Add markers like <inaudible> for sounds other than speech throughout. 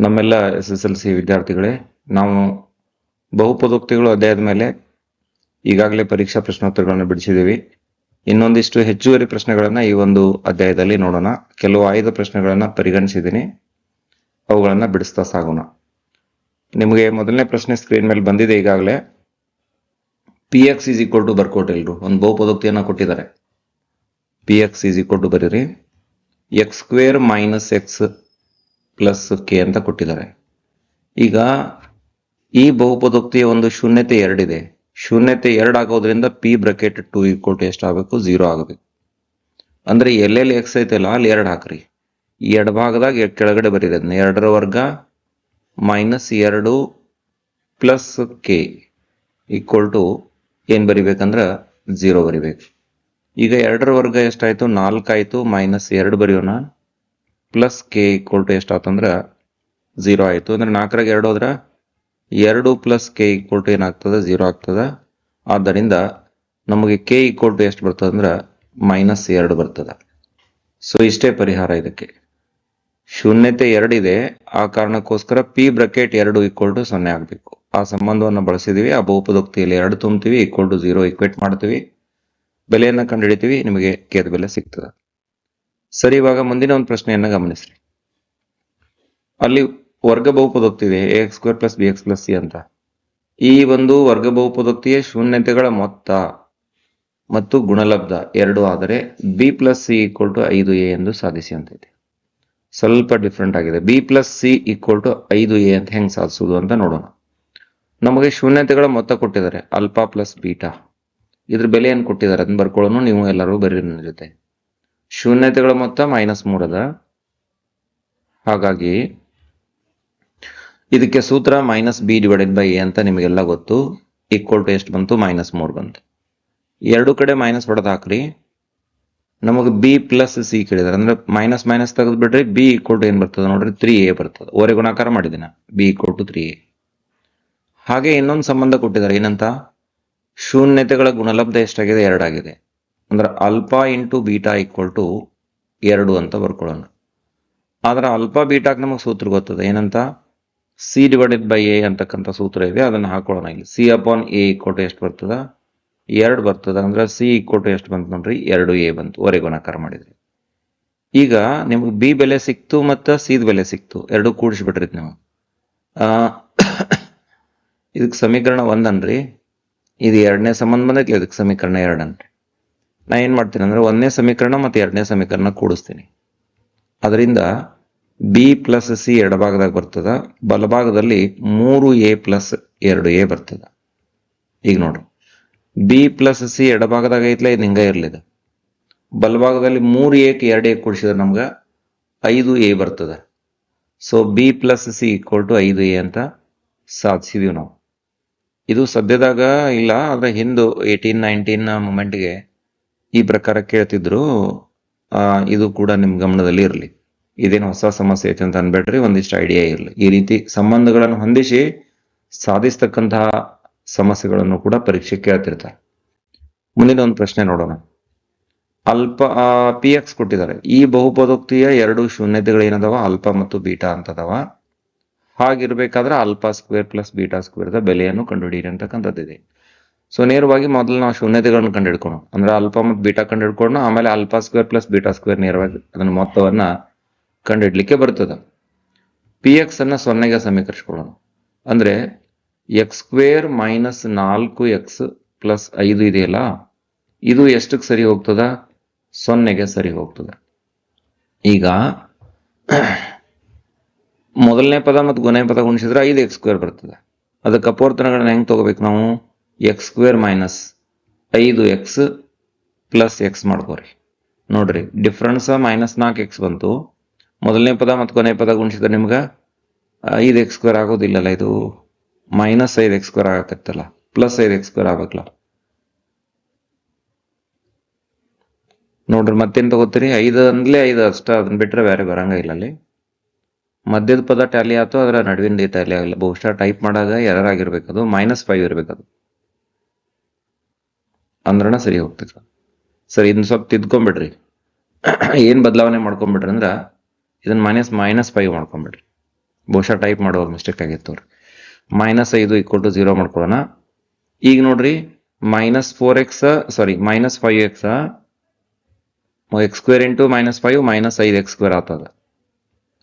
ನಮ್ಮೆಲ್ಲ S S L C ವಿದ್ಯಾರ್ಥಿಗಳೇ, ನಾವು ಬಹುಪದೋಕ್ತಿಗಳು ಅಧ್ಯಾಯದ ಮೇಲೆ ಈಗಾಗಲೇ ಪರೀಕ್ಷಾ ಪ್ರಶ್ನೋತ್ತರಗಳನ್ನು ಬಿಡಿಸಿದ್ದೀವಿ. ಇನ್ನೊಂದಿಷ್ಟು ಹೆಚ್ಚುವರಿ ಪ್ರಶ್ನೆಗಳನ್ನ ಈ ಒಂದು ಅಧ್ಯಾಯದಲ್ಲಿ ನೋಡೋಣ. ಕೆಲವು ಆಯ್ದ ಪ್ರಶ್ನೆಗಳನ್ನ ಪರಿಗಣಿಸಿದ್ದೀನಿ. ಅವುಗಳನ್ನ ಬಿಡಿಸ್ತಾ ಸಾಗೋಣ. ನಿಮಗೆ ಮೊದಲನೇ ಪ್ರಶ್ನೆ ಸ್ಕ್ರೀನ್ ಮೇಲೆ ಬಂದಿದೆ ಈಗಾಗಲೇ. P x is equal to ಬರ್ಕೋಟಿಲ್ರು ಒಂದು ಬಹುಪದೋಕ್ತಿಯನ್ನ ಕೊಟ್ಟಿದ್ದಾರೆ. P x is equal to ಬರೀರಿ. X square minus x plus k ಅಂತ ಕೊಟ್ಟಿದ್ದಾರೆ. ಈಗ ಈ ಬಹುಪದೋಕ್ತಿಯ ಒಂದು ಶೂನ್ಯತೆ ಎರಡಿದೆ. ಶೂನ್ಯತೆ ಎರಡು ಆಗೋದ್ರಿಂದ p bracket two equal to ಎಷ್ಟು ಆಗಬೇಕು? ಝೀರೋ ಆಗಬೇಕು ಅಂದರೆ ಎಲ್ಲೆಲ್ಲಿ ಎಕ್ಸ್ ಐತಲ್ಲ ಅಲ್ಲಿ ಎರಡು ಹಾಕ್ರಿ. ಈ ಭಾಗದಾಗ ಕೆಳಗಡೆ ಬರೀರಿ. ಅದನ್ನ ಎರಡರ ವರ್ಗ ಮೈನಸ್ ಎರಡು ಪ್ಲಸ್ ಕೆ ಈಕ್ವಲ್ ಟು ಏನು ಬರಿಬೇಕಂದ್ರೆ ಝೀರೋ ಬರಿಬೇಕು. ಈಗ ಎರಡರ ವರ್ಗ ಎಷ್ಟಾಯಿತು? ನಾಲ್ಕಾಯಿತು ಮೈನಸ್ ಎರಡು ಬರೆಯೋಣ. ಪ್ಲಸ್ ಕೆ ಈಕ್ವಲ್ ಟು ಅಂದ್ರೆ ಝೀರೋ ಆಯಿತು. ಅಂದರೆ ನಾಲ್ಕರಾಗ ಎರಡು ಹೋದ್ರೆ ಎರಡು ಪ್ಲಸ್ ಕೆ ಈಕ್ವಲ್ ಟು ಏನಾಗ್ತದೆ? ಝೀರೋ ಆಗ್ತದೆ. ಆದ್ದರಿಂದ ನಮಗೆ ಕೆ ಈಕ್ವಲ್ ಟು ಎಷ್ಟು ಬರ್ತದೆ ಅಂದ್ರೆ ಮೈನಸ್ ಎರಡು ಬರ್ತದೆ. ಸೊ ಇಷ್ಟೇ ಪರಿಹಾರ ಇದಕ್ಕೆ. ಶೂನ್ಯತೆ ಎರಡಿದೆ ಆ ಕಾರಣಕ್ಕೋಸ್ಕರ ಪಿ ಬ್ರಕೆಟ್ ಎರಡು ಈಕ್ವಲ್ ಟು ಸೊನ್ನೆ ಆಗಬೇಕು. ಆ ಸಂಬಂಧವನ್ನು ಬಳಸಿದೀವಿ. ಆ ಬಹುಪದೋಕ್ತಿಯಲ್ಲಿ ಎರಡು ತುಂಬ್ತೀವಿ ಈಕ್ವಲ್ ಟು ಝೀರೋ ಇಕ್ವೇಟ್ ಮಾಡ್ತೀವಿ. ಬೆಲೆಯನ್ನು ಕಂಡುಹಿಡಿತೀವಿ. ನಿಮಗೆ ಕೇದ ಬೆಲೆ ಸಿಗ್ತದೆ. ಸರಿ, ಇವಾಗ ಮುಂದಿನ ಒಂದು ಪ್ರಶ್ನೆಯನ್ನ ಗಮನಿಸ್ರಿ. ಅಲ್ಲಿ ವರ್ಗ ಬಹುಪದೋಕ್ತಿದೆ a x square plus b x plus c ಅಂತ. ಈ ಒಂದು ವರ್ಗ ಬಹುಪದೋಕ್ತಿಯ ಶೂನ್ಯತೆಗಳ ಮೊತ್ತ ಮತ್ತು ಗುಣಲಬ್ಧ ಎರಡು ಆದರೆ b plus c equal to ಐದು ಎ ಎಂದು ಸಾಧಿಸಿ ಅಂತೈತಿ ಸ್ವಲ್ಪ ಡಿಫ್ರೆಂಟ್ ಆಗಿದೆ. B plus c equal to ಐದು ಎ ಅಂತ ಹೆಂಗ್ ಸಾಧಿಸೋದು ಅಂತ ನೋಡೋಣ. ನಮಗೆ ಶೂನ್ಯತೆಗಳ ಮೊತ್ತ ಕೊಟ್ಟಿದ್ದಾರೆ ಅಲ್ಫಾ ಪ್ಲಸ್ ಬೀಟಾ ಇದ್ರ ಬೆಲೆ ಏನ್ ಕೊಟ್ಟಿದ್ದಾರೆ ಅದನ್ನ ಬರ್ಕೊಳ್ಳೋಣ, ನೀವು ಎಲ್ಲರೂ ಬರ್ರಿ ನನ್ನ ಜೊತೆ. ಶೂನ್ಯತೆಗಳ ಮೊತ್ತ ಮೈನಸ್ ಮೂರದ. ಹಾಗಾಗಿ ಇದಕ್ಕೆ ಸೂತ್ರ minus b divided by a ಅಂತ ನಿಮಗೆಲ್ಲ ಗೊತ್ತು. ಈಕ್ವಲ್ ಟು ಎಷ್ಟು ಬಂತು? ಮೈನಸ್ ಮೂರ್ ಬಂತು. ಎರಡು ಕಡೆ ಮೈನಸ್ ಹೊಡೆದು ಹಾಕ್ರಿ ನಮಗೆ ಬಿ ಪ್ಲಸ್ ಸಿ ಕೇಳಿದಾರೆ. ಅಂದ್ರೆ ಮೈನಸ್ ಮೈನಸ್ ತೆಗೆದು ಬಿಡ್ರಿ ಬಿ ಈಕ್ವಲ್ ಟು ಏನ್ ಬರ್ತದೆ ನೋಡ್ರಿ? ತ್ರೀ ಎ ಬರ್ತದೆ. ಓರೆ ಗುಣಾಕಾರ ಮಾಡಿದಿನ. B equal to three a. ಹಾಗೆ ಇನ್ನೊಂದು ಸಂಬಂಧ ಕೊಟ್ಟಿದ್ದಾರೆ. ಏನಂತ? ಶೂನ್ಯತೆಗಳ ಗುಣಲಬ್ಧ ಎಷ್ಟಾಗಿದೆ? ಎರಡಾಗಿದೆ. ಅಂದ್ರೆ alpha into beta equal to ಎರಡು ಅಂತ ಬರ್ಕೊಳ್ಳೋಣ. ಆದ್ರೆ ಅಲ್ಫಾ ಬೀಟಾಕ್ ನಮಗೆ ಸೂತ್ರ ಗೊತ್ತದೆ? ಏನಂತ? ಸಿ ಡಿವೈಡೆಡ್ ಬೈ ಎ ಅಂತಕ್ಕಂಥ ಸೂತ್ರ ಇದೆ, ಅದನ್ನ ಹಾಕೊಳ್ಳೋಣ ಇಲ್ಲಿ. ಸಿ ಅಪಾನ್ ಎ ಟು ಎಷ್ಟು ಬರ್ತದ? ಎರಡು ಬರ್ತದ. ಅಂದ್ರೆ ಸಿ ಟು ಎಷ್ಟು ಬಂತು ನೋಡ್ರಿ? ಎರಡು ಎ ಬಂತು. ಒರೆ ಗುಣಾಕಾರ ಮಾಡಿದ್ರಿ. ಈಗ ನಿಮ್ಗೆ ಬಿ ಬೆಲೆ ಸಿಕ್ತು ಮತ್ತು ಸಿದ್ ಬೆಲೆ ಸಿಕ್ತು. ಎರಡು ಕೂಡಿಸ್ಬಿಟ್ರಿ ನೀವು. <coughs> ಇದಕ್ಕೆ ಸಮೀಕರಣ ಒಂದನ್ರಿ ಇದು ಎರಡನೇ ಸಂಬಂಧ ಬಂದೈತಿ ಇದಕ್ಕೆ ಸಮೀಕರಣ ಎರಡನ್ರಿ ನಾ ಏನು ಮಾಡ್ತೀನಿ ಅಂದ್ರೆ ಒಂದನೇ ಸಮೀಕರಣ ಮತ್ತು ಎರಡನೇ ಸಮೀಕರಣ ಕೂಡಿಸ್ತೀನಿ. ಅದರಿಂದ ಬಿ ಪ್ಲಸ್ ಸಿ ಎಡಭಾಗದಾಗ ಬರ್ತದ, ಬಲಭಾಗದಲ್ಲಿ ಮೂರು ಎ ಪ್ಲಸ್ ಎರಡು ಎ ಬರ್ತದ. ಈಗ ನೋಡ್ರಿ. ಬಿ ಪ್ಲಸ್ ಸಿ ಎಡಭಾಗದಾಗ ಐತ್ಲ ಇದು ಹಿಂಗ ಇರ್ಲಿದ ಬಲಭಾಗದಲ್ಲಿ ಮೂರು ಎಕ್ ಎರಡು ಎ ಕೂಡಿಸಿದ್ರೆ ನಮ್ಗೆ ಐದು ಎ ಬರ್ತದ. So b plus c equal to ಐದು ಎ ಅಂತ ಸಾಧಿಸಿದೀವಿ ನಾವು. ಇದು ಸದ್ಯದಾಗ ಇಲ್ಲ, ಆದರೆ ಹಿಂದೂ ಏಯ್ಟೀನ್ ನೈನ್ಟೀನ್ ಮೂಮೆಂಟ್ಗೆ ಈ ಪ್ರಕಾರ ಕೇಳ್ತಿದ್ರು ಇದು ಕೂಡ ನಿಮ್ ಗಮನದಲ್ಲಿ ಇರಲಿ. ಇದೇನು ಹೊಸ ಸಮಸ್ಯೆ ಐತೆ ಅಂತ ಅನ್ಬೇಡ್ರಿ, ಒಂದಿಷ್ಟು ಐಡಿಯಾ ಇರಲಿ. ಈ ರೀತಿ ಸಂಬಂಧಗಳನ್ನು ಹೊಂದಿಸಿ ಸಾಧಿಸ್ತಕ್ಕಂತಹ ಸಮಸ್ಯೆಗಳನ್ನು ಕೂಡ ಪರೀಕ್ಷೆ ಕೇಳ್ತಿರ್ತಾರೆ. ಮುಂದಿನ ಒಂದು ಪ್ರಶ್ನೆ ನೋಡೋಣ. ಅಲ್ಪ ಪಿ ಎಕ್ಸ್ ಕೊಟ್ಟಿದ್ದಾರೆ. ಈ ಬಹುಪದೋಕ್ತಿಯ ಎರಡು ಶೂನ್ಯತೆಗಳು ಏನದಾವ? ಅಲ್ಪ ಮತ್ತು ಬೀಟಾ ಅಂತದವ. ಹಾಗಿರ್ಬೇಕಾದ್ರೆ ಅಲ್ಪ ಸ್ಕ್ವೇರ್ ಪ್ಲಸ್ ಬೀಟಾ ಸ್ಕ್ವೇರ್ದ ಬೆಲೆಯನ್ನು ಕಂಡುಹಿಡಿಯಿರಿ ಅಂತಕ್ಕಂಥದ್ದಿದೆ ಸೊ ನೇರವಾಗಿ ಮೊದಲು ನಾವು ಶೂನ್ಯತೆಗಳನ್ನು ಕಂಡುಹಿಡ್ಕೋಣ ಅಂದ್ರೆ ಅಲ್ಪ ಮತ್ತು ಬೀಟಾ ಕಂಡುಹಿಡ್ಕೊಂಡು ಆಮೇಲೆ alpha square plus beta square ನೇರವಾಗಿ ಅದನ್ನ ಮೊತ್ತವನ್ನ ಕಂಡುಹಿಡ್ಲಿಕ್ಕೆ ಬರ್ತದೆ. ಪಿ ಎಕ್ಸ್ ಅನ್ನ ಸೊನ್ನೆಗೆ ಸಮೀಕರಿಸ್ಕೊಳ್ಳೋಣ. ಅಂದ್ರೆ ಎಕ್ಸ್ ಸ್ಕ್ವೇರ್ ಮೈನಸ್ ನಾಲ್ಕು ಎಕ್ಸ್ ಪ್ಲಸ್ ಐದು ಇದೆಯಲ್ಲ, ಇದು ಎಷ್ಟಕ್ಕೆ ಸರಿ ಹೋಗ್ತದ? ಸೊನ್ನೆಗೆ ಸರಿ ಹೋಗ್ತದೆ. ಈಗ ಮೊದಲನೇ ಪದ ಮತ್ತು ಕೊನೆಯ ಪದ ಗುಣಿಸಿದ್ರೆ ಐದು ಎಕ್ಸ್ ಸ್ಕ್ವೇರ್ ಬರ್ತದೆ. ಅದಕ್ಕೆ ಅಪವರ್ತನಗಳನ್ನ ಹೆಂಗೆ ತಗೋಬೇಕು ನಾವು? ಎಕ್ಸ್ ಸ್ಕ್ವೇರ್ ಮೈನಸ್ ಐದು ಎಕ್ಸ್ ಪ್ಲಸ್ ಎಕ್ಸ್ ಮಾಡ್ಕೋರಿ. ನೋಡ್ರಿ ಡಿಫ್ರೆನ್ಸ್ ಮೈನಸ್ ನಾಲ್ಕು ಎಕ್ಸ್ ಬಂತು. ಮೊದಲನೇ ಪದ ಮತ್ತು ಕೊನೆ ಪದ ಗುಣಿಸಿದ್ರೆ ನಿಮ್ಗೆ ಐದು ಎಕ್ಸ್ ಸ್ಕ್ವೇರ್ ಆಗೋದಿಲ್ಲಲ್ಲ, ಇದು ಮೈನಸ್ ಐದು ಎಕ್ಸ್ ಸ್ಕ್ವೇರ್ ಆಗತ್ತಲ್ಲ ಪ್ಲಸ್ ಐದು ಎಕ್ಸ್ ಸ್ಕ್ವೇರ್ ಆಗಬೇಕಲ್ಲ. ನೋಡ್ರಿ, ಮತ್ತೇನು ತಗೋತೀರಿ? ಐದು ಅಂದ್ಲೇ ಐದು, ಅಷ್ಟ ಅದನ್ನ ಬಿಟ್ರೆ ಬೇರೆ ಬರಂಗ ಇಲ್ಲ ಅಲ್ಲಿ. ಮಧ್ಯದ ಪದ ಟ್ಯಾಲಿ ಆಯ್ತು, ಅದರ ನಡುವಿನ ಟ್ಯಾಲಿ ಆಗಲ್ಲ. ಬಹುಶಃ ಟೈಪ್ ಮಾಡಾಗ ಎರರ್ ಆಗಿರ್ಬೇಕು ಅದು ಮೈನಸ್ ಫೈವ್ ಇರಬೇಕದು. ಅಂದ್ರನ ಸರಿ ಹೋಗ್ತದೆ ಸರಿ, ಇದನ್ನ ಸ್ವಲ್ಪ ತಿದ್ಕೊಂಬಿಡ್ರಿ. ಏನ್ ಬದಲಾವಣೆ ಮಾಡ್ಕೊಂಬಿಡ್ರಿ ಅಂದ್ರ ಇದನ್ನ ಮೈನಸ್ ಮೈನಸ್ ಫೈವ್ ಮಾಡ್ಕೊಂಬಿಡ್ರಿ. ಬಹುಶಃ ಟೈಪ್ ಮಾಡುವಾಗ ಮಿಸ್ಟೇಕ್ ಆಗಿತ್ತು ಅವ್ರಿ. ಮೈನಸ್ ಐದು ಈಕ್ವಲ್ ಟು ಜೀರೋ ಮಾಡ್ಕೊಳ್ಳೋಣ. ಈಗ ನೋಡ್ರಿ minus four x sorry minus five x x square into minus five minus ಐದು ಎಕ್ಸ್ ಸ್ಕ್ವೇರ್ ಆಗ್ತದ.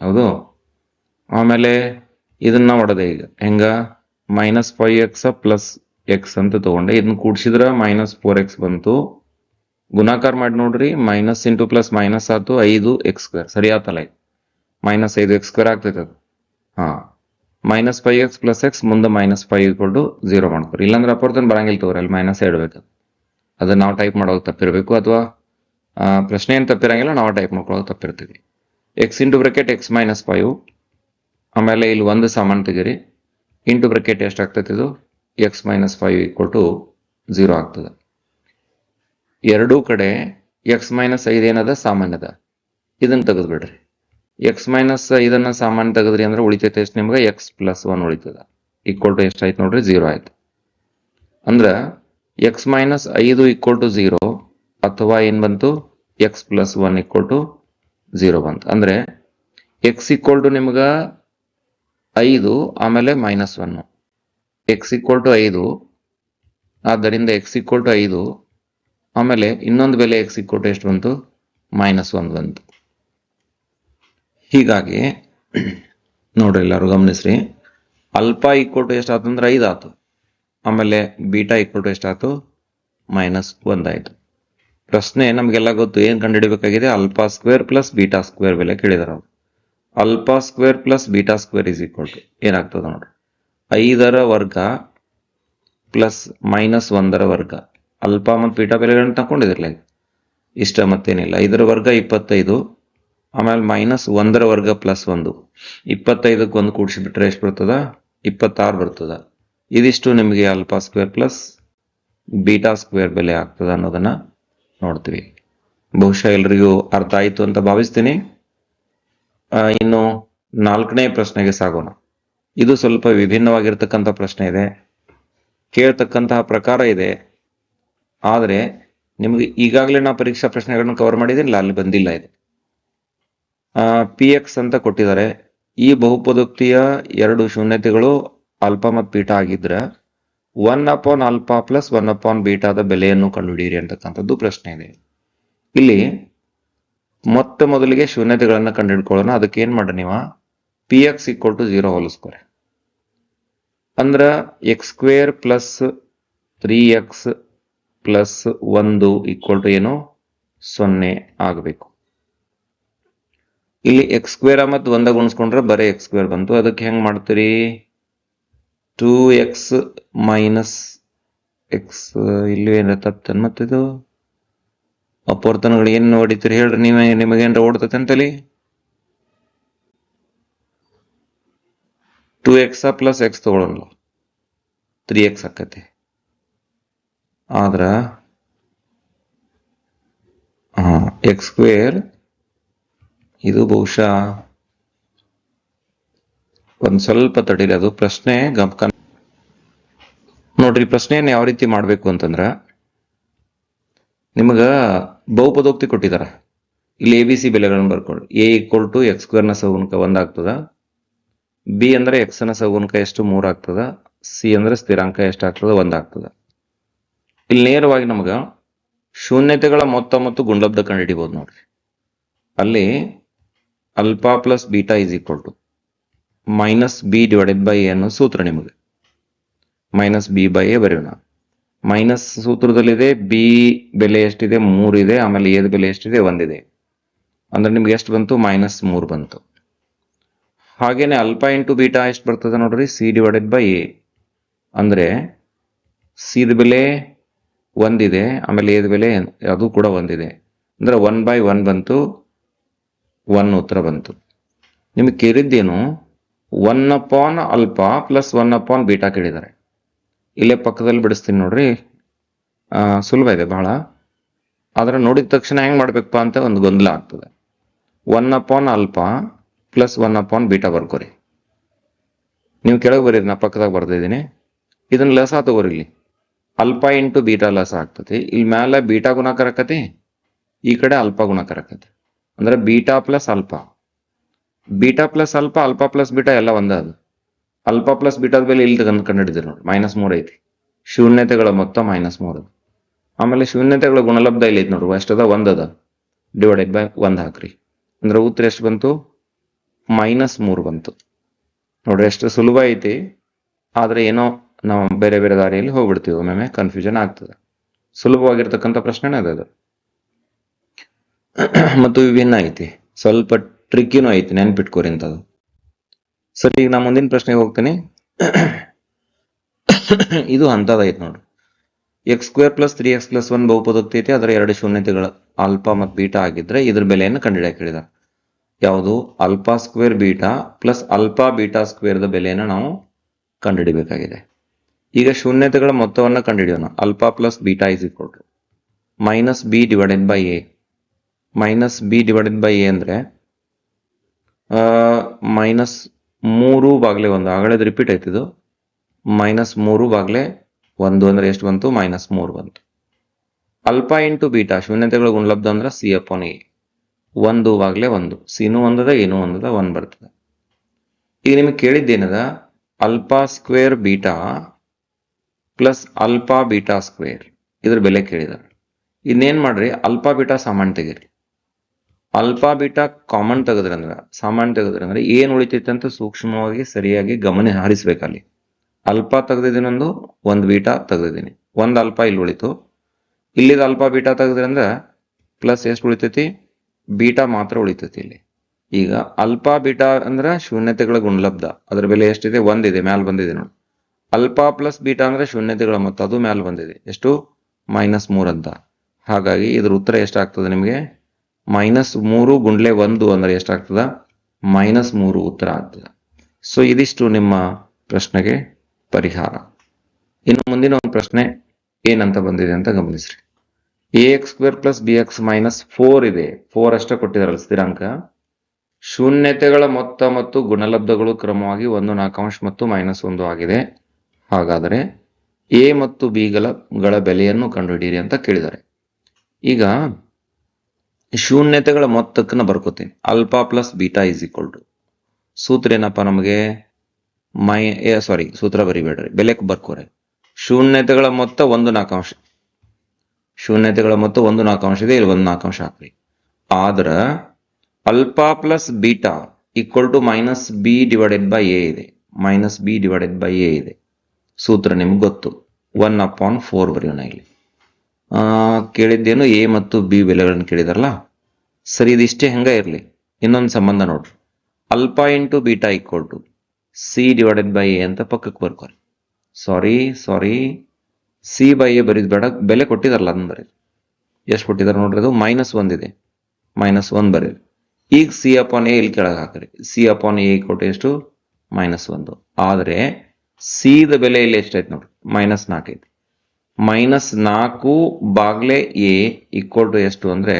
ಹೌದು? ಆಮೇಲೆ ಇದನ್ನ ಹೊಡೆದೆ ಈಗ. ಹೆಂಗ? Minus five x plus x ಅಂತ ತಗೊಂಡೆ. ಇದನ್ನ ಕೂಡಿಸಿದ್ರ ಮೈನಸ್ ಫೋರ್ ಎಕ್ಸ್ ಬಂತು. ಗುಣಾಕಾರ ಮಾಡಿ ನೋಡ್ರಿ ಮೈನಸ್ ಇಂಟು ಪ್ಲಸ್ ಮೈನಸ್ ಆತು ಐದು ಎಕ್ಸ್ ಸ್ಕ್ವೇರ್ ಸರಿ ಆತಲ್ಲ ಇದು. ಮೈನಸ್ ಐದು ಎಕ್ಸ್ ಸ್ಕ್ವೇರ್ ಆಗ್ತೈತೆ ಅದು. ಹಾ. Minus five x plus x ಮುಂದೆ ಮೈನಸ್ ಫೈವ್ ಇಟ್ಕೊಂಡು ಜೀರೋ ಮಾಡ್ಕೊರಿ. ಇಲ್ಲಾಂದ್ರೆ ಅಪೋರ್ತನ್ ಬರಂಗಿಲ್ಲ ತಗೋರಿ, ಅಲ್ಲಿ ಮೈನಸ್ ಇಡಬೇಕು ಅದನ್ನ ನಾವು ಟೈಪ್ ಮಾಡೋದು ತಪ್ಪಿರಬೇಕು ಅಥವಾ ಪ್ರಶ್ನೆ ಏನು ತಪ್ಪಿರಂಗಿಲ್ಲ, ನಾವು ಟೈಪ್ ಮಾಡ್ಕೊಳ್ಳೋದು ತಪ್ಪಿರ್ತೀವಿ x into bracket x minus five ಆಮೇಲೆ ಇಲ್ಲಿ ಒಂದು ಸಾಮಾನು ತೆಗೀರಿ ಇಂಟು ಬ್ರೆಕೆಟ್ ಎಷ್ಟು ಆಗ್ತೈತೆ ಇದು? X minus five equal to zero ಆಗ್ತದೆ. ಎರಡೂ ಕಡೆ ಎಕ್ಸ್ ಮೈನಸ್ ಐದು ಏನದ? ಸಾಮಾನ್ಯದ. ಇದನ್ನ ತೆಗೆದ್ಬಿಡ್ರಿ. ಎಕ್ಸ್ ಮೈನಸ್ ಇದನ್ನ ಸಾಮಾನ್ಯ ತೆಗೆದ್ರಿ ಅಂದ್ರೆ ಉಳಿತೈತೆ ಎಷ್ಟು ನಿಮ್ಗೆ? ಎಕ್ಸ್ ಪ್ಲಸ್ ಒನ್ ಉಳಿತದ. ಈಕ್ವಲ್ ಟು ಎಷ್ಟು ಆಯ್ತು ನೋಡ್ರಿ? ಜೀರೋ ಆಯ್ತು. ಅಂದ್ರ ಎಕ್ಸ್ ಮೈನಸ್ ಐದು ಈಕ್ವಲ್ ಟು ಜೀರೋ ಅಥವಾ ಏನು ಬಂತು? X plus one equal to zero ಬಂತು. ಅಂದ್ರೆ ಎಕ್ಸ್ ಈಕ್ವಲ್ ಟು ನಿಮ್ಗ ಐದು, ಆಮೇಲೆ minus one x equal to ಐದು. ಆದ್ದರಿಂದ ಎಕ್ಸ್ ಈಕ್ವಲ್ ಟು ಐದು. ಆಮೇಲೆ ಇನ್ನೊಂದು ಬೆಲೆ ಎಕ್ಸ್ ಈಕ್ವಲ್ ಟು ಎಷ್ಟು ಬಂತು? ಮೈನಸ್ ಒಂದು ಬಂತು. ಹೀಗಾಗಿ ನೋಡ್ರಿ ಎಲ್ಲರೂ ಗಮನಿಸ್ರಿ. ಅಲ್ಪ ಈಕ್ವಲ್ ಟು ಎಷ್ಟು ಆಯ್ತು ಅಂದ್ರೆ ಐದು ಆಯ್ತು ಆಮೇಲೆ ಬೀಟಾ ಈಕ್ವಲ್ ಟು ಎಷ್ಟಾಯ್ತು ಮೈನಸ್ ಒಂದಾಯ್ತು ಪ್ರಶ್ನೆ ನಮಗೆಲ್ಲ ಗೊತ್ತು, ಏನು ಕಂಡುಹಿಡಬೇಕಾಗಿದೆ? Alpha square plus beta square ಬೆಲೆ ಕೇಳಿದಾರೆ alpha square plus beta square is equal to ಏನಾಗ್ತದೆ ನೋಡ್ರಿ. ಐದರ ವರ್ಗ ಪ್ಲಸ್ ಮೈನಸ್ ಒಂದರ ವರ್ಗ. ಅಲ್ಪ ಮತ್ತು ಪೀಠ ಬೆಲೆಗಳನ್ನು ತಗೊಂಡಿದ್ರಲ್ಲ ಇಷ್ಟ ಮತ್ತೇನಿಲ್ಲ. ಐದರ ವರ್ಗ ಇಪ್ಪತ್ತೈದು, ಆಮೇಲೆ ಮೈನಸ್ ಒಂದರ ವರ್ಗ ಪ್ಲಸ್ ಒಂದು. ಇಪ್ಪತ್ತೈದಕ್ಕೆ ಒಂದು ಕೂಡಿಸಿಬಿಟ್ರೆ ಎಷ್ಟು ಬರ್ತದ? ಇಪ್ಪತ್ತಾರು ಬರ್ತದ. ಇದಿಷ್ಟು ನಿಮಗೆ alpha square plus beta square ಬೆಲೆ ಆಗ್ತದ ಅನ್ನೋದನ್ನ ನೋಡ್ತೀವಿ. ಬಹುಶಃ ಎಲ್ರಿಗೂ ಅರ್ಥ ಆಯಿತು ಅಂತ ಭಾವಿಸ್ತೀನಿ. ಇನ್ನು ನಾಲ್ಕನೇ ಪ್ರಶ್ನೆಗೆ ಸಾಗೋಣ. ಇದು ಸ್ವಲ್ಪ ವಿಭಿನ್ನವಾಗಿರ್ತಕ್ಕಂಥ ಪ್ರಶ್ನೆ ಇದೆ. ಕೇಳ್ತಕ್ಕಂತಹ ಪ್ರಕಾರ ಇದೆ. ಆದರೆ ನಿಮಗೆ ಈಗಾಗಲೇ ನಾ ಪರೀಕ್ಷಾ ಪ್ರಶ್ನೆಗಳನ್ನ ಕವರ್ ಮಾಡಿದ್ದೀನಿ ಅಲ್ಲಿ ಬಂದಿಲ್ಲ ಇದೆ. ಪಿ ಎಕ್ಸ್ ಅಂತ ಕೊಟ್ಟಿದ್ದಾರೆ. ಈ ಬಹುಪದೋಕ್ತಿಯ ಎರಡು ಶೂನ್ಯತೆಗಳು ಆಲ್ಫಾ ಮತ್ತು ಬೀಟಾ ಆಗಿದ್ರೆ one upon alpha plus one upon ಬೀಟಾದ ಬೆಲೆಯನ್ನು ಕಂಡುಹಿಡಿಯಿರಿ ಅಂತಕ್ಕಂಥದ್ದು ಪ್ರಶ್ನೆ ಇದೆ. ಇಲ್ಲಿ ಮೊತ್ತ ಮೊದಲಿಗೆ ಶೂನ್ಯತೆಗಳನ್ನು ಕಂಡುಹಿಡ್ಕೊಳ್ಳೋಣ. ಅದಕ್ಕೆ ಏನು ಮಾಡಿ ನೀವು? P x equal to zero ಹೋಲಿಸ್ಕೊರಿ ಅಂದ್ರ x square plus three x plus ಒಂದು ಈಕ್ವಲ್ ಟು ಏನು? ಸೊನ್ನೆ ಆಗಬೇಕು. ಇಲ್ಲಿ ಎಕ್ಸ್ ಸ್ಕ್ವೇರ್ ಮತ್ತು ಒಂದಾಗ ಗುಣಿಸ್ಕೊಂಡ್ರೆ ಬರೀ ಎಕ್ಸ್ ಸ್ಕ್ವೇರ್ ಬಂತು. ಅದಕ್ಕೆ ಹೆಂಗ್ ಮಾಡ್ತೀರಿ? ಟೂ ಎಕ್ಸ್ ಮೈನಸ್ ಎಕ್ಸ್ ಇಲ್ಲಿ ಏನ ತಪ್ತನ್ ಮತ್ತಿದು ಅಪವರ್ತನಗಳು ಏನು ಹೊಡಿತೀರಿ ಹೇಳ್ರಿ. ನೀವೇ ನಿಮಗೇನ್ರ ಓಡ್ತತೆ ಅಂತಲಿ ಟೂ ಎಕ್ಸ್ ಪ್ಲಸ್ ಎಕ್ಸ್ ತೊಗೊಳಲ್ಲ ತ್ರೀ ಎಕ್ಸ್ ಆಕತಿ. ಆದ್ರ ಹಾ ಎಕ್ಸ್ ಸ್ಕ್ವೇರ್, ಇದು ಬಹುಶಃ ಒಂದ್ ಸ್ವಲ್ಪ ತಡೀರಿ, ಅದು ಪ್ರಶ್ನೆ ಗಮಕ ನೋಡ್ರಿ, ಪ್ರಶ್ನೆಯನ್ನು ಯಾವ ರೀತಿ ಮಾಡಬೇಕು ಅಂತಂದ್ರೆ, ನಿಮಗೆ ಬಹುಪದೋಕ್ತಿ ಕೊಟ್ಟಿದ್ದಾರೆ ಇಲ್ಲಿ ಎ ಬಿ ಸಿ ಬೆಲೆಗಳನ್ನು ಬರ್ಕೊಳ್ಳಿ ಎ ಈಕ್ವಲ್ ಟು ಎಕ್ಸ್ ಸ್ಕ್ವೇರ್ನ ಸಗುಣಕ ಒಂದಾಗ್ತದ. ಬಿ ಅಂದ್ರೆ ಎಕ್ಸ್ನ ಸಗುಣಕ ಎಷ್ಟು? ಮೂರ್ ಆಗ್ತದ. ಸಿ ಅಂದ್ರೆ ಸ್ಥಿರಾಂಕ ಎಷ್ಟು ಆಗ್ತದ? ಒಂದ್ ಆಗ್ತದ. ಇಲ್ಲಿ ನೇರವಾಗಿ ನಮಗ ಶೂನ್ಯತೆಗಳ ಮೊತ್ತ ಮತ್ತು ಗುಂಡ್ಲಬ್ಧ ಕಂಡುಹಿಡಿಬಹುದು ನೋಡ್ರಿ. ಅಲ್ಲಿ alpha plus beta is equal to minus b divided by a ಅನ್ನೋ ಸೂತ್ರ ನಿಮಗೆ. ಮೈನಸ್ ಬಿ ಬೈ ಎ ಬರೆಯೋಣ. ಮೈನಸ್ ಸೂತ್ರದಲ್ಲಿದೆ ಬಿ ಬೆಲೆ ಎಷ್ಟಿದೆ? ಇದೆ. ಆಮೇಲೆ ಎದ ಬೆಲೆ ಎಷ್ಟಿದೆ? ಒಂದಿದೆ. ಅಂದ್ರೆ ನಿಮ್ಗೆ ಎಷ್ಟು ಬಂತು? ಮೈನಸ್ ಮೂರು ಬಂತು. ಹಾಗೇನೆ ಅಲ್ಪ ಇಂಟು ಬೀಟಾ ಎಷ್ಟು ಬರ್ತದೆ ನೋಡ್ರಿ ಸಿ ಡಿವೈಡೆಡ್ ಬೈ ಎ ಅಂದರೆ ಸಿದ ಬೆಲೆ ಒಂದಿದೆ, ಆಮೇಲೆ ಎದ ಬೆಲೆ ಅದು ಕೂಡ ಒಂದಿದೆ. ಅಂದರೆ ಒನ್ ಬೈ ಒನ್ ಬಂತು ಒನ್ ಉತ್ತರ ಬಂತು. ನಿಮಗೆ ಕೇಳಿದ್ದೇನು one upon alpha plus one upon beta ಕೇಳಿದ್ದಾರೆ. ಇಲ್ಲೇ ಪಕ್ಕದಲ್ಲಿ ಬಿಡಿಸ್ತೀನಿ ನೋಡ್ರಿ. ಸುಲಭ ಇದೆ ಬಹಳ. ಆದರೆ ನೋಡಿದ ತಕ್ಷಣ ಹೆಂಗೆ ಮಾಡಬೇಕಪ್ಪ ಅಂತ ಒಂದು ಗೊಂದಲ ಆಗ್ತದೆ. One upon alpha plus one upon beta ಬರ್ಕೋರಿ ನೀವು ಕೆಳಗೆ ಬರೀರಿ ನಾ ಪಕ್ಕದಾಗ ಬರ್ದಿದ್ದೀನಿ ಇದನ್ನ ಲಸ ತಗೋರಿ ಇಲ್ಲಿ. ಅಲ್ಪ ಇಂಟು ಬೀಟಾ ಲಸ ಆಗ್ತತಿ ಇಲ್ಲಿ ಮ್ಯಾಲ ಬೀಟಾ ಗುಣಾಕಾರ ಆಕತಿ, ಈ ಕಡೆ ಅಲ್ಪ ಗುಣಾಕಾರ ಆಕತಿ. ಅಂದ್ರೆ beta plus alpha beta plus alpha alpha plus beta ಎಲ್ಲ ಒಂದ ಅದು. ಅಲ್ಪ ಪ್ಲಸ್ ಬೀಟಾದ ಮೇಲೆ ಇಲ್ಲಿ ತಗೊಂಡ್ ಕಂಡಿಡಿದ್ರಿ ನೋಡಿ ಮೈನಸ್ ಮೂರ್ ಐತಿ. ಶೂನ್ಯತೆಗಳ ಮೊತ್ತ ಮೈನಸ್ ಮೂರ್. ಆಮೇಲೆ ಶೂನ್ಯತೆಗಳ ಗುಣಲಬ್ಧ ಇಲ್ಲಿ ಐತಿ ನೋಡ್ರಿ. ಎಷ್ಟದ ಒಂದದ ಡಿವೈಡೆಡ್ ಬೈ ಒಂದ್ ಹಾಕ್ರಿ. ಅಂದ್ರೆ ಉತ್ತರ ಎಷ್ಟು ಬಂತು? ಮೈನಸ್ ಮೂರು ಬಂತು. ನೋಡ್ರಿ, ಎಷ್ಟು ಸುಲಭ ಐತಿ. ಆದ್ರೆ ಏನೋ ನಾವು ಬೇರೆ ಬೇರೆ ದಾರಿಯಲ್ಲಿ ಹೋಗ್ಬಿಡ್ತೀವಿ. ಒಮ್ಮೊಮ್ಮೆ ಕನ್ಫ್ಯೂಷನ್ ಆಗ್ತದೆ. ಸುಲಭವಾಗಿರ್ತಕ್ಕಂಥ ಪ್ರಶ್ನೆನೇ ಅದು <clears throat> ಮತ್ತು ವಿಭಿನ್ನ ಐತಿ. ಸ್ವಲ್ಪ ಟ್ರಿಕ್ಕಿನೂ ಐತಿ, ನೆನ್ಪಿಟ್ಕೋರಿ ಅಂತದು ಸರಿ, ಈಗ ನಾ ಮುಂದಿನ ಪ್ರಶ್ನೆಗೆ ಹೋಗ್ತೀನಿ. <clears throat> ಇದು ಅಂತದ ಐತಿ ನೋಡ್ರಿ. X square plus three x plus one ಬಹುಪದೋಕ್ತಿ ಐತಿ. ಅದರ ಎರಡು ಶೂನ್ಯತೆಗಳು ಆಲ್ಫಾ ಮತ್ತು ಬೀಟಾ ಆಗಿದ್ರೆ ಇದ್ರ ಬೆಲೆಯನ್ನು ಕಂಡುಹಿಡಿಯಕ್ಕೆ ಹೇಳಿದ ಯಾವುದು? Alpha square beta plus alpha beta ಸ್ಕ್ವೇರ್ದ ಬೆಲೆಯನ್ನು ನಾವು ಕಂಡುಹಿಡಿಬೇಕಾಗಿದೆ. ಈಗ ಶೂನ್ಯತೆಗಳ ಮೊತ್ತವನ್ನು ಕಂಡುಹಿಡಿಯೋಣ. Alpha plus beta is equal to minus b divided by a minus b divided by a ಅಂದ್ರೆ ಮೈನಸ್ ಮೂರು ಬಾಗ್ಲೆ ಒಂದು. ಆಗಲೇ ರಿಪೀಟ್ ಆಯ್ತಿದು ಮೈನಸ್ ಮೂರು ಬಾಗ್ಲೆ ಒಂದು ಅಂದ್ರೆ ಎಷ್ಟು ಬಂತು? ಮೈನಸ್ ಮೂರು ಬಂತು. ಅಲ್ಫಾ ಇಂಟು ಬೀಟಾ ಶೂನ್ಯತೆಗಳ ಗುಣಲಬ್ಧ ಅಂದ್ರೆ ಸಿ ಅಪಾನ್ ಎ ಒಂದು ಆಗ್ಲೇ ಒಂದು. ಸಿನೂ ಒಂದದ, ಏನೂ ಒಂದದ, ಒಂದು ಬರ್ತದೆ. ಈಗ ನಿಮಗೆ ಕೇಳಿದ್ದೇನದ? Alpha square beta plus alpha beta square. ಇದ್ರ ಬೆಲೆ ಕೇಳಿದಾರೆ. ಇನ್ನೇನು ಮಾಡ್ರಿ? ಅಲ್ಪಾ ಬೀಟಾ ಸಾಮಾನ್ಯ ತೆಗೀರಿ. ಅಲ್ಪಾ ಬೀಟಾ ಕಾಮನ್ ತೆಗೆದ್ರಂದ್ರೆ ಅಂದ್ರ ಸಾಮಾನ್ಯ ಏನು ಉಳಿತೈತೆ ಅಂತ ಸೂಕ್ಷ್ಮವಾಗಿ, ಸರಿಯಾಗಿ ಗಮನ ಹರಿಸ್ಬೇಕಲ್ಲಿ. ಅಲ್ಫಾ ತೆಗ್ದಿದ್ದೀನಿ ಒಂದು ಬೀಟಾ ತೆಗೆದಿದ್ದೀನಿ. ಒಂದು ಅಲ್ಪ ಇಲ್ಲಿ ಉಳಿತು. ಇಲ್ಲಿದ ಅಲ್ಪಾ ಬೀಟಾ ತೆಗೆದ್ರಂದ್ರೆ ಪ್ಲಸ್ ಎಷ್ಟು ಉಳಿತೈತಿ? ಬೀಟಾ ಮಾತ್ರ ಉಳಿತೈತಿ ಇಲ್ಲಿ. ಈಗ ಅಲ್ಪಾ ಬೀಟಾ ಅಂದ್ರೆ ಶೂನ್ಯತೆಗಳ ಗುಣಲಬ್ಧ. ಅದರ ಬೆಲೆ ಎಷ್ಟಿದೆ? ಒಂದಿದೆ, ಮ್ಯಾಲ್ ಬಂದಿದೆ ನೋಡಿ. ಅಲ್ಪಾ ಪ್ಲಸ್ ಬೀಟಾ ಅಂದ್ರೆ ಶೂನ್ಯತೆಗಳ ಮೊತ್ತ, ಅದು ಮ್ಯಾಲ್ ಬಂದಿದೆ. ಎಷ್ಟು? ಮೈನಸ್ ಮೂರ್ ಅಂತ. ಹಾಗಾಗಿ ಇದ್ರ ಉತ್ತರ ಎಷ್ಟಾಗ್ತದೆ ನಿಮಗೆ? ಮೈನಸ್ ಮೂರು ಗುಂಡ್ಲೆ ಒಂದು ಅಂದ್ರೆ ಎಷ್ಟಾಗ್ತದ? ಮೈನಸ್ ಮೂರು ಉತ್ತರ ಆಗ್ತದೆ. ಸೊ ಇದಿಷ್ಟು ನಿಮ್ಮ ಪ್ರಶ್ನೆಗೆ ಪರಿಹಾರ. ಇನ್ನು ಮುಂದಿನ ಒಂದು ಪ್ರಶ್ನೆ ಏನಂತ ಬಂದಿದೆ ಅಂತ ಗಮನಿಸ್ರಿ. A x square plus b x minus four ಇದೆ. ಫೋರ್ ಅಷ್ಟೇ ಕೊಟ್ಟಿದ್ದಾರೆ ಸ್ಥಿರಾಂಕ. ಶೂನ್ಯತೆಗಳ ಮೊತ್ತ ಮತ್ತು ಗುಣಲಬ್ಧಗಳು ಕ್ರಮವಾಗಿ ಒಂದು ನಾಲ್ಕಾಂಶ ಮತ್ತು ಮೈನಸ್ ಒಂದು ಆಗಿದೆ. ಹಾಗಾದರೆ ಎ ಮತ್ತು ಬಿಗಳ ಗಳ ಬೆಲೆಯನ್ನು ಕಂಡುಹಿಡಿಯಿರಿ ಅಂತ ಕೇಳಿದ್ದಾರೆ. ಈಗ ಶೂನ್ಯತೆಗಳ ಮೊತ್ತಕ್ಕನ್ನ ಬರ್ಕೋತೀನಿ. Alpha plus beta is equal to ಸೂತ್ರ ಏನಪ್ಪ ನಮಗೆ? ಮೈ ಸಾರಿ ಸೂತ್ರ ಬರಿಬೇಡ್ರಿ. ಬೆಲೆಕ್ ಬರ್ಕೋರಿ. ಶೂನ್ಯತೆಗಳ ಮೊತ್ತ ಒಂದು ನಾಲ್ಕಾಂಶ ಶೂನ್ಯತೆಗಳ ಮೊತ್ತ ಒಂದು ನಾಲ್ಕಾಂಶ ಇದೆ, ಇಲ್ಲಿ ಒಂದು ನಾಲ್ಕಾಂಶ ಹಾಕ್ರಿ. ಆದ್ರ alpha plus beta equal to minus b divided by a ಇದೆ. Minus b divided by a ಇದೆ. ಸೂತ್ರ ನಿಮ್ಗೆ ಗೊತ್ತು. ಒನ್ ಅಪಾನ್ ಫೋರ್ ಬರೆಯೋಣ ಇಲ್ಲಿ. ಕೇಳಿದ್ದೇನು ಎ ಮತ್ತು ಬಿ ಬೆಲೆಗಳನ್ನು ಕೇಳಿದಾರಲ್ಲ? ಸರಿ, ಇದಿಷ್ಟೇ ಹೆಂಗ ಇರಲಿ? ಇನ್ನೊಂದು ಸಂಬಂಧ ನೋಡ್ರಿ. Alpha into beta equal to c divided by a ಅಂತ ಪಕ್ಕಕ್ಕೆ ಬರ್ಕೋರಿ. Sorry sorry c by a Barid ಬೇಡ, ಬೆಲೆ ಕೊಟ್ಟಿದಾರಲ್ಲ ಅದನ್ನ ಬರೀರಿ ಎಷ್ಟು ಕೊಟ್ಟಿದ್ದಾರೆ ನೋಡ್ರಿ ಅದು? ಮೈನಸ್ ಒಂದಿದೆ ಮೈನಸ್ ಒನ್ ಬರೀರಿ ಈಗ ಸಿ ಅಪಾನ್ ಎ ಇಲ್ಲಿ ಕೆಳಗೆ ಹಾಕ್ರಿ. ಸಿ ಅಪಾನ್ ಎ ಕೊಟ್ಟು ಎಷ್ಟು? ಮೈನಸ್ ಒಂದು. ಆದರೆ ಸಿ ದ ಬೆಲೆ ಇಲ್ಲಿ ಎಷ್ಟೈತೆ ನೋಡ್ರಿ? ಮೈನಸ್ ನಾಲ್ಕು ಐತಿ. ಮೈನಸ್ ನಾಲ್ಕು ಬಾಗ್ಲೆ ಎ ಈಕ್ವಲ್ ಟು ಎಷ್ಟು ಅಂದ್ರೆ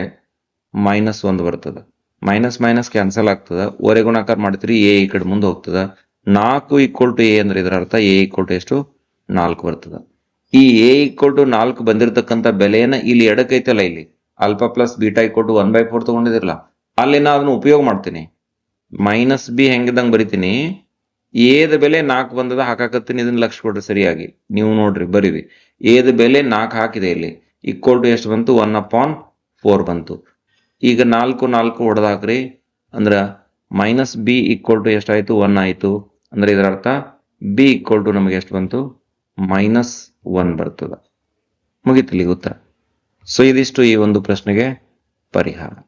ಮೈನಸ್ ಒಂದು ಬರ್ತದ. ಮೈನಸ್ ಮೈನಸ್ ಕ್ಯಾನ್ಸಲ್ ಆಗ್ತದ. ಒರೆ ಗುಣಾಕಾರ ಮಾಡ್ತೀರಿ ಎ ಈ ಕಡೆ ಮುಂದೆ ಹೋಗ್ತದ. ನಾಲ್ಕು ಈಕ್ವಲ್ ಟು ಎ ಅಂದ್ರೆ ಇದರ ಅರ್ಥ ಎ ಈಕ್ವಲ್ ಟು ಎಷ್ಟು? ನಾಲ್ಕು ಬರ್ತದ. ಈ ಎ ಈಕ್ವಲ್ ಟು ನಾಲ್ಕು ಬಂದಿರತಕ್ಕಂತ ಬೆಲೆಯನ್ನ ಇಲ್ಲಿ ಎಡಕ್ಕೈತಲ್ಲ ಇಲ್ಲಿ. Alpha plus beta equal to one by four ತಗೊಂಡಿದಿರಲ್ಲ ಅಲ್ಲಿ ನಾ ಅದನ್ನ ಉಪಯೋಗ ಮಾಡ್ತೀನಿ. ಮೈನಸ್ ಬಿ ಹೆಂಗಿದಂಗ್ ಬರಿತೀನಿ. ಎದ ಬೆಲೆ ನಾಲ್ಕು ಬಂದದ ಹಾಕಾಕತ್ತೀನಿ. ಇದನ್ನ ಲಕ್ಷ ಕೊಡ್ರಿ ಸರಿಯಾಗಿ. ನೀವು ನೋಡ್ರಿ, ಬರೀರಿ. ಎದ ಬೆಲೆ ನಾಲ್ಕು ಹಾಕಿದೆ ಇಲ್ಲಿ. ಈಕ್ವಲ್ ಟು ಎಷ್ಟು ಬಂತು? ಒನ್ ಅಪಾನ್ ಫೋರ್ ಬಂತು. ಈಗ ನಾಲ್ಕು ನಾಲ್ಕು ಹೊಡೆದಾಕ್ರಿ ಅಂದ್ರ ಮೈನಸ್ ಬಿ ಈಕ್ವಲ್ ಟು ಎಷ್ಟಾಯ್ತು ಒನ್ ಆಯ್ತು. ಅಂದ್ರೆ ಇದರ ಅರ್ಥ ಬಿ ಈಕ್ವಲ್ ಟು ನಮಗೆ ಎಷ್ಟು ಬಂತು? ಮೈನಸ್ ಒನ್ ಬರ್ತದ. ಮುಗಿತಲಿ ಉತ್ತರ. ಸೊ ಇದಿಷ್ಟು ಈ ಒಂದು ಪ್ರಶ್ನೆಗೆ ಪರಿಹಾರ.